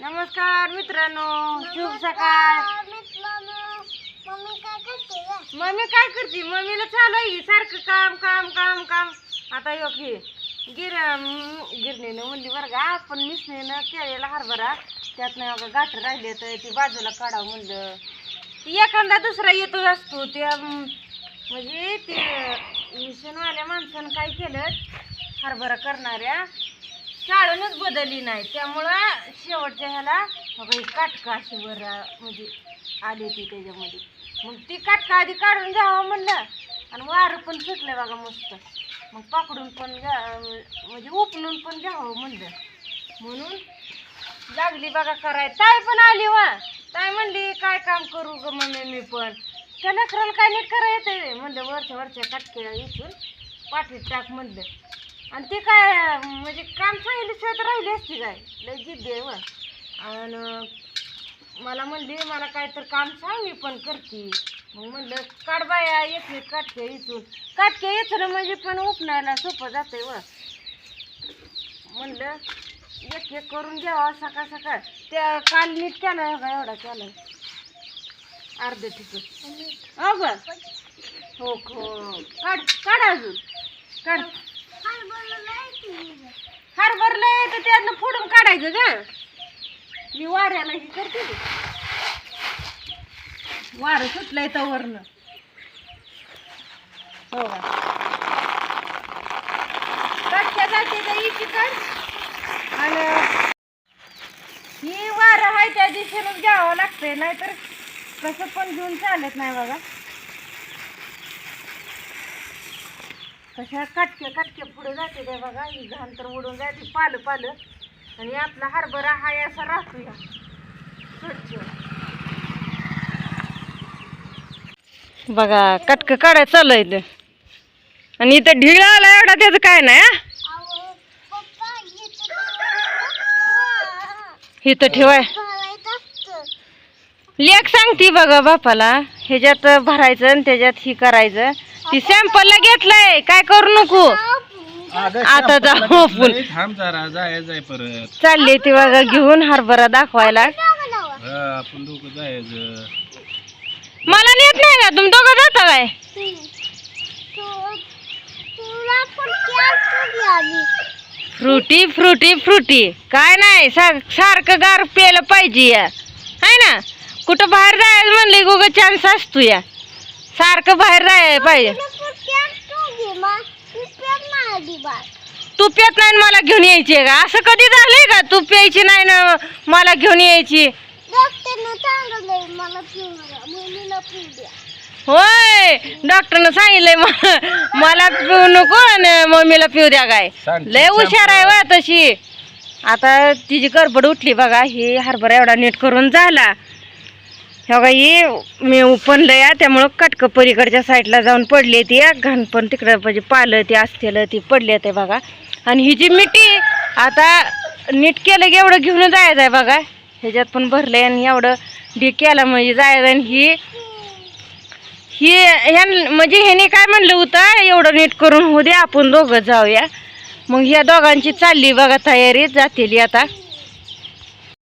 नमस्कार मित्रांनो शुभ सकाळ. मम्मी काय करते? मम्मीला चालू आहे सारखं काम काम काम काम. आता योग हे गिर गिरणीनं म्हणली बरं का पण मिसणीनं केलेला हरभरा. त्यातनं अगं गाठ राहिले तर ती बाजूला काढावं म्हणलं. ती एखादा दुसरा येतच असतो त्या म्हणजे ते मिशनवाल्या माणसानं काय केलं? हरभरा करणाऱ्या शाळेनच बदलली नाही. त्यामुळं शेवटच्या ह्याला बघा ही काटका अशी वर म्हणजे आली ती त्याच्यामध्ये. मग ती काटका आधी काढून घ्यावं म्हणलं आणि वारं पण सुटलं बघा मस्त. मग पाकडून पण घ्या म्हणजे उपलून पण घ्यावं म्हणलं. म्हणून लागली बघा कराय. ताई पण आली वा. ताई म्हणली काय काम करू ग मम्मी मी पण? त्या नखराला काय नीट करा येते म्हणलं वरच्या वरच्या काटक्या इथून पाठीत टाक म्हणलं. आणि ते काय म्हणजे काम सांगितल्याशिवाय तर राहिली असती काय? लय जिद्दी आहे व आणि मला म्हणली मला काय तर काम सांग मी पण करते. मग म्हणलं काढ बाया एक एक काटके इथून. काटके इथून म्हणजे पण उपणायला सोपं जाते व म्हणलं एक एक करून घ्यावा सकाळ सकाळ. त्या काल नीट केलं का एवढा केला. अर्धे तिकीट हो ग हो हो. काढ काढ अजून. काढ. तर त्यातलं फोडून काढायचं ग. मी वाऱ्याला ही करते वारं सुटलंय तवरनं. हो का? जाते तर इची आणि ही वारं आहे त्या दिशेनं घ्यावं लागतंय नाहीतर कसं पण घेऊन चालत नाही बघा. कशा कटके कटके पुढे जाते ते बघा ही घाण तर उडून जाते पालं पालं. आणि आपला हरभरा हा असा राहतो या. स्वच्छ. बघा कटक काढाय चालू आहे आणि इथं ढिळा आला एवढा त्याचं काय नाही इथं ठेवाय. लेख सांगती बघा बापाला. ह्याच्यात भरायचं आणि त्याच्यात ही करायचं. ती सॅम्पलला घेतलंय. काय करू नको. आता जाऊ आपण. थांब जरा जायचंय परत ती बघा घेऊन हरभरा दाखवायला. हा, आपण दोघं जायचं मला नेत नाही का? तुम्ही दोघं जाता काय? Frooti Frooti Frooti. काय नाही सा- सारखं गार प्यायला पाहिजे या. हाय ना? कुठं बाहेर जायचं म्हणले गुग चान्स असतो या. सारखं बाहेर जायला पाहिजे. तू पेत नाही मला घेऊन यायची आहे का? असं कधी झालंय का? तू प्यायची नाही ना मला घेऊन यायची. होय डॉक्टरनं सांगितलंय म- मला पिऊ नको आणि मम्मीला पिऊ द्या काय. लय हुशार आहे वा तशी. आता तिची गडबड उठली बघा ही हरभरा एवढा नीट करून झाला. हे बघा ही मी उपनलं या त्यामुळं कटकं पलीकडच्या साईडला जाऊन पडली ती. घाण पण तिकडं म्हणजे पालं ती असतेलं ती पडली ते बघा. आणि ही जी मिठी आता नीट केलं की एवढं घेऊन जायचं आहे बघा. ह्याच्यात पण भरलं आहे आणि एवढं डी केला म्हणजे जायचं आणि ही ही ह्या म्हणजे ह्याने काय म्हणलं होतं एवढं नीट करून होऊ दे आपण दोघं जाऊया. मग ह्या दोघांची चालली बघा तयारी जातील आता.